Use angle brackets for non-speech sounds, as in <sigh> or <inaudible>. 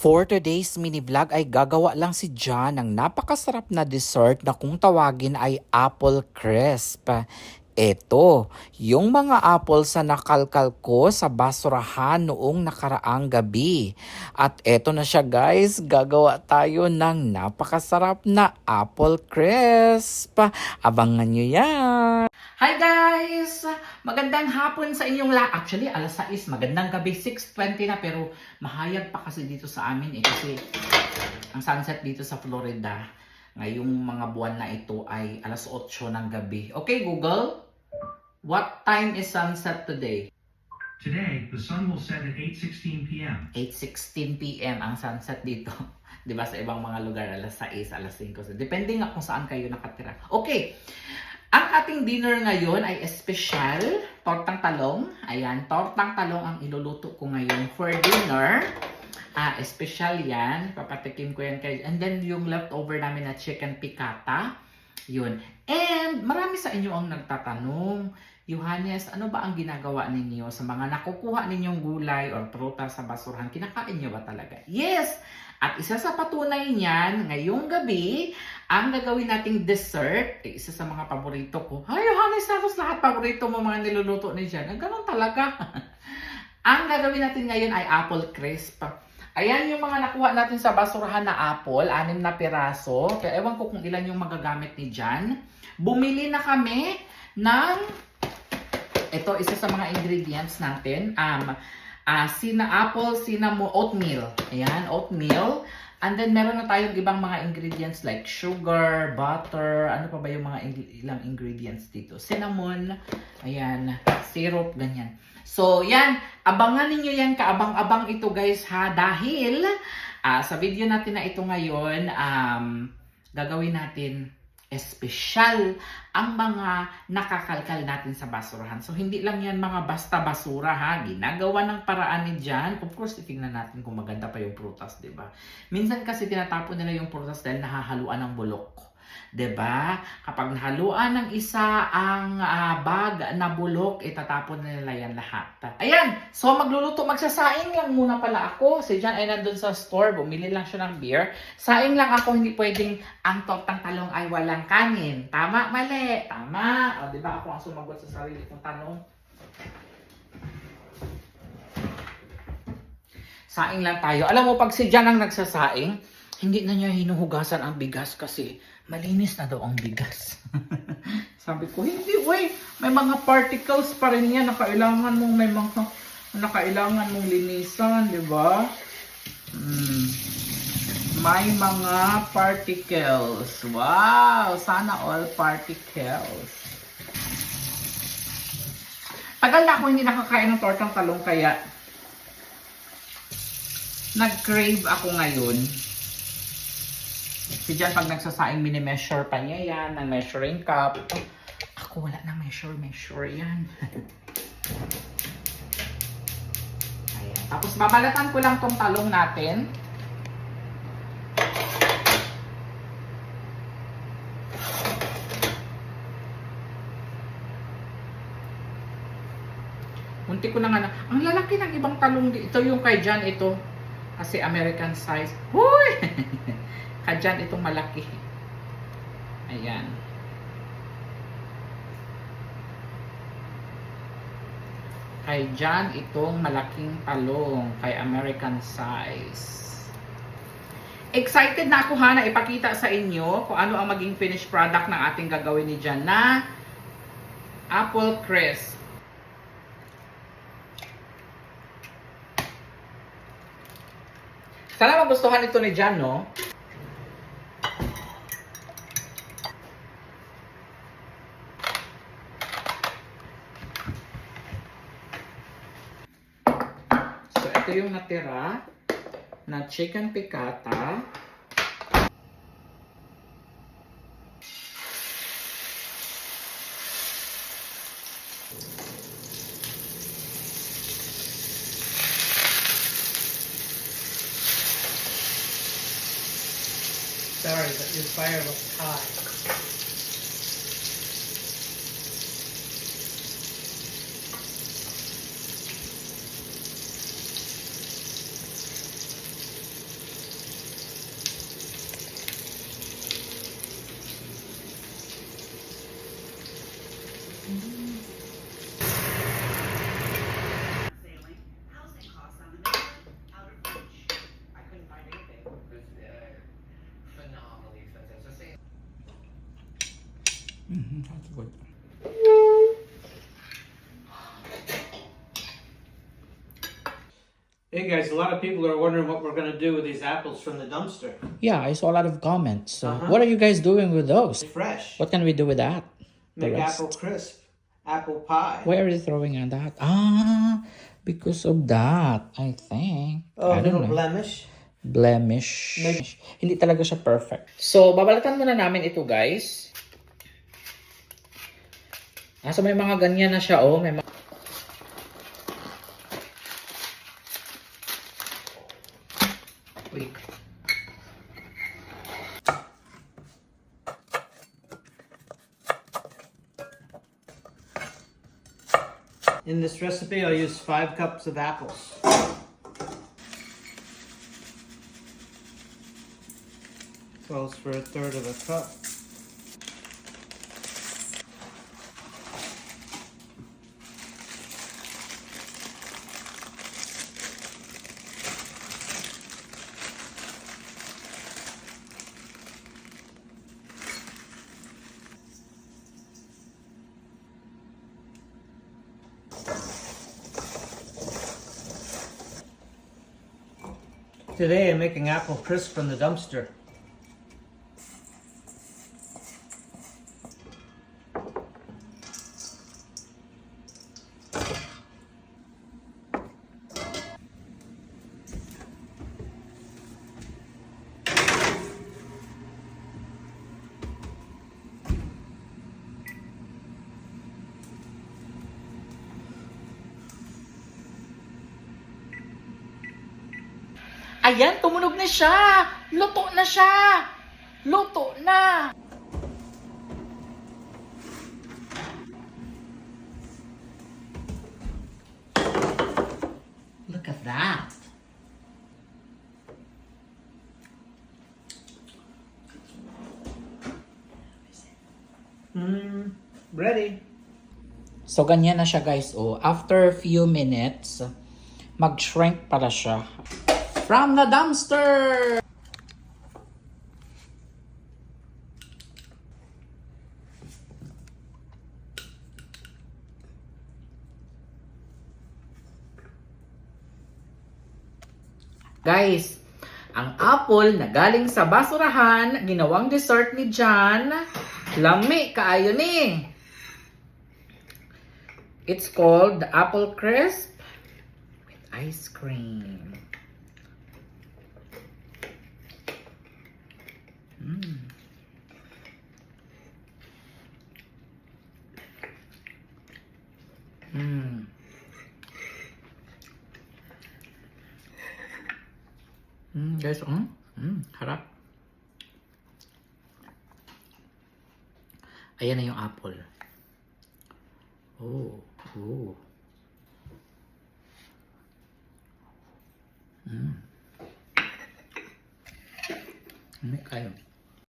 For today's mini vlog ay gagawa lang si John ng napakasarap na dessert na kung tawagin ay apple crisp. Ito, yung mga apple sa nakalkal ko sa basurahan noong nakaraang gabi. At eto na siya guys, gagawa tayo ng napakasarap na apple crisp. Abangan nyo yan! Hi guys! Magandang hapon sa inyong la. Actually, alas 6. Magandang gabi. 6.20 na pero mahayag pa kasi dito sa amin eh. Kasi ang sunset dito sa Florida ngayong mga buwan na ito ay alas 8 ng gabi. Okay, Google? What time is sunset today? Today, the sun will set at 8:16 p.m. 8.16 p.m. ang sunset dito. <laughs> 'Di ba sa ibang mga lugar alas 6, alas 5. So, depende nga kung saan kayo nakatira. Okay. Ang ating dinner ngayon ay espesyal, tortang talong. Ayan, tortang talong ang iluluto ko ngayon for dinner. Ah, espesyal 'yan. Papatikim ko 'yan kay And then yung leftover namin na chicken piccata. Yun. And marami sa inyo ang nagtatanong, Johannes, ano ba ang ginagawa ninyo sa mga nakukuha ninyong gulay or prutas sa basurahan? Kinakain niyo ba talaga? Yes! At isa sa patunay niyan, ngayong gabi, ang gagawin nating dessert, eh, isa sa mga paborito ko. Ay, Johannes, tapos lahat paborito mo mga niluluto ni Jan. Ganun talaga. <laughs> ang gagawin natin ngayon ay apple crisp. Ayan yung mga nakuha natin sa basurahan na apple, anim na piraso. Kaya ewan ko kung ilan yung magagamit ni Jan. Bumili na kami ng ito isa sa mga ingredients natin. Um, ah sina apple, cinnamon, oatmeal. Ayan, oatmeal. And then meron na tayong ibang mga ingredients like sugar, butter, ano pa ba yung mga ing- ilang ingredients dito? Cinnamon, ayan, syrup, ganyan. So, yan, abangan ninyo yan, kaabang-abang ito guys ha, dahil ah, sa video natin na ito ngayon, um, gagawin natin espesyal ang mga nakakalkal natin sa basurahan. So, hindi lang yan mga basta basura ha. Ginagawa ng paraan ni Jan. Of course, titingnan natin kung maganda pa yung prutas, di ba? Minsan kasi tinatapon nila yung prutas dahil nahahaluan ng bulok. Ba? Kapag nahaluan ng isa ang ah, bag na bulok, itatapon na nila yan lahat. Ayan, so magluluto, magsasaing lang muna pala ako. Si Jan ay nandun sa store, bumili lang siya ng beer. Saing lang ako, hindi pwedeng ang tortang talong ay walang kanin. Tama, mali. Tama. O, ba ako ang sumagot sa sarili kong tanong? Saing lang tayo. Alam mo, pag si Jan ang nagsasaing, hindi na niya hinuhugasan ang bigas kasi malinis na daw ang bigas. <laughs> Sabi ko, hindi, wey. May mga particles pa rin yan na kailangan mong may mga na kailangan mong linisan, di ba? Hmm. May mga particles. Wow! Sana all particles. Tagal na ako hindi nakakain ng tortang talong kaya nag-crave ako ngayon. Si Jan pag nagsasaing mini-measure pa niya yan ng measuring cup. Ako wala na measure, measure yan. <laughs> Ayan. Tapos babalatan ko lang tong talong natin. Munti ko na nga na. Ang lalaki ng ibang talong dito. Ito yung kay Jan ito. Kasi American size. Huy! <laughs> Kadyan itong malaki. Ayan. Kay Jan itong malaking talong. Kay American size. Excited na ako ha na ipakita sa inyo kung ano ang maging finished product ng ating gagawin ni Jan na apple crisp. Sana magustuhan ito ni Jan, no? So, ito yung natira na chicken piccata. Sorry, but your fire was hot. Hey guys, a lot of people are wondering what we're gonna do with these apples from the dumpster. Yeah, I saw a lot of comments. So Uh-huh. what are you guys doing with those? Fresh. What can we do with that? The Make rest? apple crisp. Apple pie. Why are you throwing on that? Ah, because of that, I think. Oh, I a don't little know. blemish. blemish. Hindi talaga siya perfect. So, babalatan muna namin ito, guys. Ah, so may mga ganyan na siya, oh. May mga... In this recipe, I'll use five cups of apples. Calls for a third of a cup. Today, I'm making apple crisp from the dumpster. Ayan, tumunog na siya! Luto na siya! Luto na! Look at that! Mmm, ready. So, ganyan na siya guys. Oh, after a few minutes, mag-shrink para siya. From the dumpster! Guys, ang apple na galing sa basurahan, ginawang dessert ni John, lami kaayo ni. It's called the apple crisp with ice cream. Guys, mm, mm, harap. Ayan na yung apple. Oh, oh. Mm. Ano kayo?